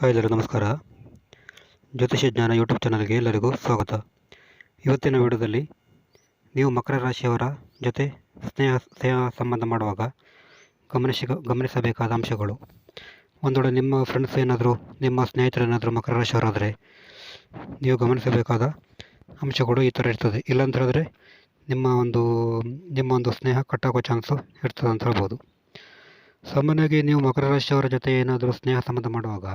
Hi ಎಲ್ಲರೂ, ನಮಸ್ಕಾರ. ಜ್ಯೋತಿಷ್ಯ ಜ್ಞಾನ ಯೂಟ್ಯೂಬ್ ಚಾನಲ್ಗೆ ಎಲ್ಲರಿಗೂ ಸ್ವಾಗತ. ಇವತ್ತಿನ ವಿಡಿಯೋದಲ್ಲಿ ನೀವು ಮಕರ ರಾಶಿಯವರ ಜೊತೆ ಸ್ನೇಹ ಸ್ನೇಹ ಸಂಬಂಧ ಮಾಡುವಾಗ ಗಮನಿಸಿ ಗಮನಿಸಬೇಕಾದ ಅಂಶಗಳು. ಒಂದೊಡೆ ನಿಮ್ಮ ಫ್ರೆಂಡ್ಸ್ ಏನಾದರೂ, ನಿಮ್ಮ ಸ್ನೇಹಿತರೇನಾದರೂ ಮಕರ ರಾಶಿಯವರಾದರೆ ನೀವು ಗಮನಿಸಬೇಕಾದ ಅಂಶಗಳು ಈ ಥರ ಇರ್ತದೆ. ಇಲ್ಲಾಂತ ಹೇಳಿದ್ರೆ ನಿಮ್ಮ ಒಂದು ನಿಮ್ಮ ಒಂದು ಸ್ನೇಹ ಕಟ್ಟಾಗೋ ಚಾನ್ಸು ಇರ್ತದೆ ಅಂತ ಹೇಳ್ಬೋದು. ಸಾಮಾನ್ಯವಾಗಿ ನೀವು ಮಕರ ರಾಶಿಯವರ ಜೊತೆ ಏನಾದರೂ ಸ್ನೇಹ ಸಂಬಂಧ ಮಾಡುವಾಗ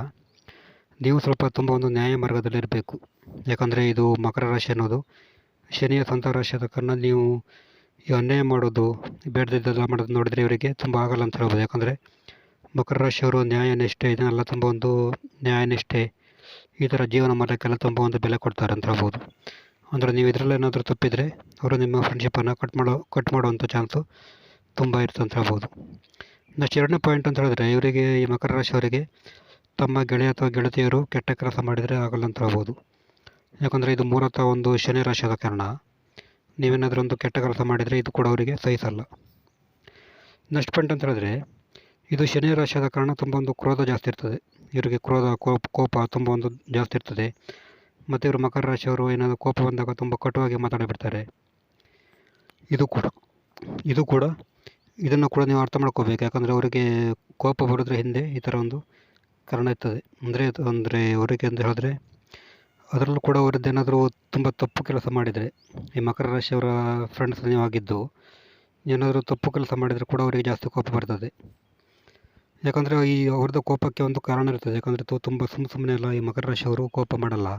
ನೀವು ಸ್ವಲ್ಪ ತುಂಬ ಒಂದು ನ್ಯಾಯ ಮಾರ್ಗದಲ್ಲಿರಬೇಕು. ಯಾಕಂದರೆ ಇದು ಮಕರ ರಾಶಿ ಅನ್ನೋದು. ಶನಿಯ ಸ್ವಂತ ರಾಶಿ ಆದ ಕಾರಣ ನೀವು ಈ ಅನ್ಯಾಯ ಮಾಡೋದು ಬೇಡದಿದ್ದೆಲ್ಲ ಮಾಡೋದು ನೋಡಿದರೆ ಇವರಿಗೆ ತುಂಬ ಆಗಲ್ಲ ಅಂತ ಹೇಳ್ಬೋದು. ಯಾಕಂದರೆ ಮಕರ ರಾಶಿಯವರು ನ್ಯಾಯ ನಿಷ್ಠೆ, ಇದನ್ನೆಲ್ಲ ತುಂಬ ಒಂದು ನ್ಯಾಯ ನಿಷ್ಠೆ, ಈ ಥರ ಜೀವನ ಮಾಡೋಕ್ಕೆಲ್ಲ ತುಂಬ ಒಂದು ಬೆಲೆ ಕೊಡ್ತಾರೆ ಅಂತ ಹೇಳ್ಬೋದು. ಅಂದರೆ ನೀವು ಇದರಲ್ಲಿ ಏನಾದರೂ ತಪ್ಪಿದರೆ ಅವರು ನಿಮ್ಮ ಫ್ರೆಂಡ್ಶಿಪ್ಪನ್ನು ಕಟ್ ಮಾಡೋ ಕಟ್ ಮಾಡುವಂಥ ಚಾನ್ಸು ತುಂಬ ಇರುತ್ತೆ ಅಂತ ಹೇಳ್ಬೋದು. ನೆಕ್ಸ್ಟ್ ಎರಡನೇ ಪಾಯಿಂಟ್ ಅಂತ ಹೇಳಿದ್ರೆ, ಇವರಿಗೆ ಈ ಮಕರ ರಾಶಿಯವರಿಗೆ ತಮ್ಮ ಗೆಳೆಯ ಅಥವಾ ಗೆಳತಿಯರು ಕೆಟ್ಟ ಕೆಲಸ ಮಾಡಿದರೆ ಆಗಲ್ಲ ಅಂತ ಹೇಳ್ಬೋದು. ಯಾಕಂದರೆ ಇದು ಮೂಲತಃ ಒಂದು ಶನಿ ರಾಶಿಯಾದ ಕಾರಣ. ನೀವೇನಾದರೂ ಒಂದು ಕೆಟ್ಟ ಕೆಲಸ ಮಾಡಿದರೆ ಇದು ಕೂಡ ಅವರಿಗೆ ಸಹಿಸಲ್ಲ. ನೆಕ್ಸ್ಟ್ ಪಾಯಿಂಟ್ ಅಂತ ಹೇಳಿದ್ರೆ, ಇದು ಶನಿ ರಾಶಿಯಾದ ಕಾರಣ ತುಂಬ ಒಂದು ಕ್ರೋಧ ಜಾಸ್ತಿ ಇರ್ತದೆ. ಇವರಿಗೆ ಕ್ರೋಧ, ಕೋಪ ಕೋಪ ತುಂಬ ಒಂದು ಜಾಸ್ತಿ ಇರ್ತದೆ. ಮತ್ತು ಇವರು ಮಕರ ರಾಶಿಯವರು ಏನಾದರೂ ಕೋಪ ಬಂದಾಗ ತುಂಬ ಕಟುವಾಗಿ ಮಾತಾಡಿಬಿಡ್ತಾರೆ ಇದು ಕೂಡ ಇದು ಕೂಡ, ಇದನ್ನು ಕೂಡ ನೀವು ಅರ್ಥ ಮಾಡ್ಕೋಬೇಕು. ಯಾಕಂದರೆ ಅವರಿಗೆ ಕೋಪ ಬರೋದ್ರ ಹಿಂದೆ ಈ ಥರ ಒಂದು ಕಾರಣ ಇರ್ತದೆ. ಅಂದರೆ ಅಂದರೆ ಅವರಿಗೆ ಅಂತ ಹೇಳಿದ್ರೆ ಅದರಲ್ಲೂ ಕೂಡ ಅವರದ್ದೇನಾದರೂ ತುಂಬ ತಪ್ಪು ಕೆಲಸ ಮಾಡಿದರೆ, ಈ ಮಕರ ರಾಶಿಯವರ ಫ್ರೆಂಡ್ಸ್ ನೀವು ಆಗಿದ್ದು, ಏನಾದರೂ ತಪ್ಪು ಕೆಲಸ ಮಾಡಿದರೆ ಕೂಡ ಅವರಿಗೆ ಜಾಸ್ತಿ ಕೋಪ ಬರ್ತದೆ. ಯಾಕಂದರೆ ಈ ಅವ್ರದ್ದು ಕೋಪಕ್ಕೆ ಒಂದು ಕಾರಣ ಇರ್ತದೆ. ಯಾಕಂದರೆ ತುಂಬ ಸುಮ್ಮ ಸುಮ್ಮನೆ ಎಲ್ಲ ಈ ಮಕರ ರಾಶಿಯವರು ಕೋಪ ಮಾಡಲ್ಲ.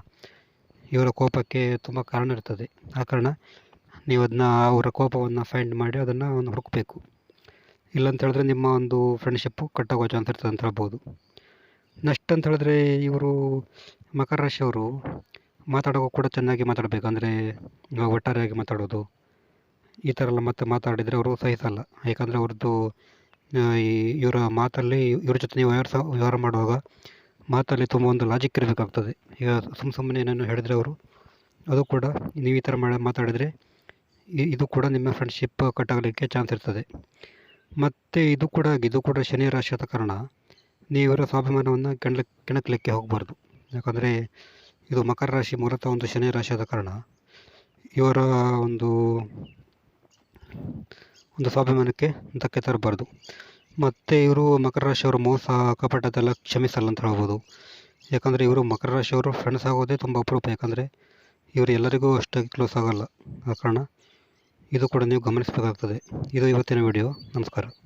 ಇವರ ಕೋಪಕ್ಕೆ ತುಂಬ ಕಾರಣ ಇರ್ತದೆ. ಆ ಕಾರಣ ನೀವು ಅದನ್ನ, ಅವರ ಕೋಪವನ್ನು ಫೈಂಡ್ ಮಾಡಿ ಅದನ್ನು ಒಂದು ಹುಡುಕಬೇಕು. ಇಲ್ಲಂತ ಹೇಳಿದ್ರೆ ನಿಮ್ಮ ಒಂದು ಫ್ರೆಂಡ್ಶಿಪ್ಪು ಕಟ್ಟಾಗೋ ಚಾನ್ಸ್ ಇರ್ತದೆ ಅಂತ ಹೇಳ್ಬೋದು ನೆಕ್ಸ್ಟ್ ಅಂತ ಹೇಳಿದ್ರೆ ಇವರು ಮಕರ ರಾಶಿಯವರು ಮಾತಾಡೋಕ್ಕೂ ಕೂಡ ಚೆನ್ನಾಗಿ ಮಾತಾಡಬೇಕು ಅಂದರೆ ಒಟ್ಟಾರೆಯಾಗಿ ಮಾತಾಡೋದು, ಈ ಥರ ಎಲ್ಲ ಮತ್ತೆ ಮಾತಾಡಿದರೆ ಅವರು ಸಹಿಸಲ್ಲ ಯಾಕಂದರೆ ಅವ್ರದ್ದು ಈ ಇವರ ಮಾತಲ್ಲಿ ಇವ್ರ ಜೊತೆ ನೀವು ವ್ಯವಹಾರ ವ್ಯವಹಾರ ಮಾಡುವಾಗ ಮಾತಲ್ಲಿ ತುಂಬ ಒಂದು ಲಾಜಿಕ್ ಇರಬೇಕಾಗ್ತದೆ. ಈಗ ಸುಮ್ಮ ಸುಮ್ಮನೆ ಏನೇನು ಹೇಳಿದರೆ ಅವರು, ಅದು ಕೂಡ ನೀವು ಈ ಥರ ಮಾಡ, ಮಾತಾಡಿದರೆ ಇದು ಕೂಡ ನಿಮ್ಮ ಫ್ರೆಂಡ್ಶಿಪ್ ಕಟ್ಟಾಗಲಿಕ್ಕೆ ಚಾನ್ಸ್ ಇರ್ತದೆ. ಮತ್ತು ಇದು ಕೂಡ ಇದು ಕೂಡ ಶನಿ ರಾಶಿ ಆದ ಕಾರಣ ನೀವು ಸ್ವಾಭಿಮಾನವನ್ನು ಕೆಣ ಕೆಣಕಲಿಕ್ಕೆ ಹೋಗಬಾರ್ದು. ಯಾಕಂದರೆ ಇದು ಮಕರ ರಾಶಿ ಮೂಲತಃ ಒಂದು ಶನಿ ರಾಶಿ ಕಾರಣ ಇವರ ಒಂದು ಒಂದು ಸ್ವಾಭಿಮಾನಕ್ಕೆ ಧಕ್ಕೆ ತರಬಾರ್ದು. ಮತ್ತು ಇವರು ಮಕರ ರಾಶಿಯವರು ಮೋಸ ಕಪಟದೆಲ್ಲ ಕ್ಷಮಿಸಲ್ಲ ಅಂತ ಹೇಳ್ಬೋದು. ಯಾಕಂದರೆ ಇವರು ಮಕರ ರಾಶಿಯವರು ಫ್ರೆಂಡ್ಸ್ ಆಗೋದೇ ತುಂಬ ಅಪರೂಪ. ಯಾಕಂದರೆ ಇವರು ಎಲ್ಲರಿಗೂ ಅಷ್ಟಾಗಿ ಕ್ಲೋಸ್ ಆಗೋಲ್ಲ. ಆ ಕಾರಣ ಇದು ಕೂಡ ನೀವು ಗಮನಿಸಬೇಕಾಗ್ತದೆ. ಇದು ಇವತ್ತಿನ ವಿಡಿಯೋ ನಮಸ್ಕಾರ.